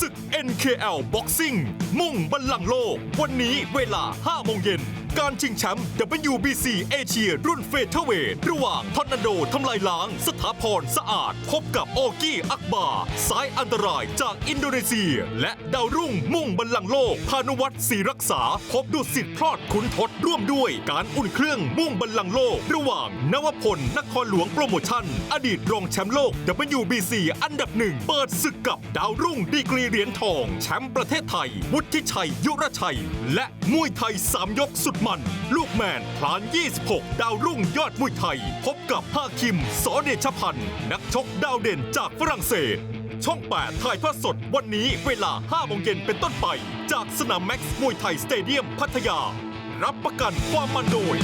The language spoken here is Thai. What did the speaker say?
ศึก NKL Boxing มุ่งบัลลังก์โลก วันนี้เวลา 5 โมงเย็น การชิงแชมป์ WBC เอเชียรุ่นเฟเธอร์เวทระหว่างทอร์นาโดทำลายล้าง สถาพรสะอาด พบกับโอกี้อักบาสายอันตรายจากอินโดนีเซีย และดาวรุ่งมุ่งบัลลังก์โลก พานุวัตรศรีรักษา พบดุสิตพลอดขุนทดร่วมด้วยการอุ่นเครื่องมุ่งบัลลังก์โลก ระหว่างนวพลนครหลวงโปรโมชั่น อดีตรองแชมป์โลก WBC อันดับหนึ่งเปิดศึกกับดาวรุ่งดีกรีเหรียญทอง แชมป์ประเทศไทย วุฒิชัย ยุรชัย และมวยไทย3ยกสุดมัน ลูกแมนพลาน 26 ดาวรุ่งยอดมวยไทย พบกับฮาคิม สอเดชพันธ์นักชกดาวเด่นจากฝรั่งเศส ช่อง 8 ถ่ายทอดสดวันนี้เวลา5โมงเย็นเป็นต้นไป จากสนามแม็กซ์มวยไทยสเตเดียมพัทยา รับประกันความมันโดย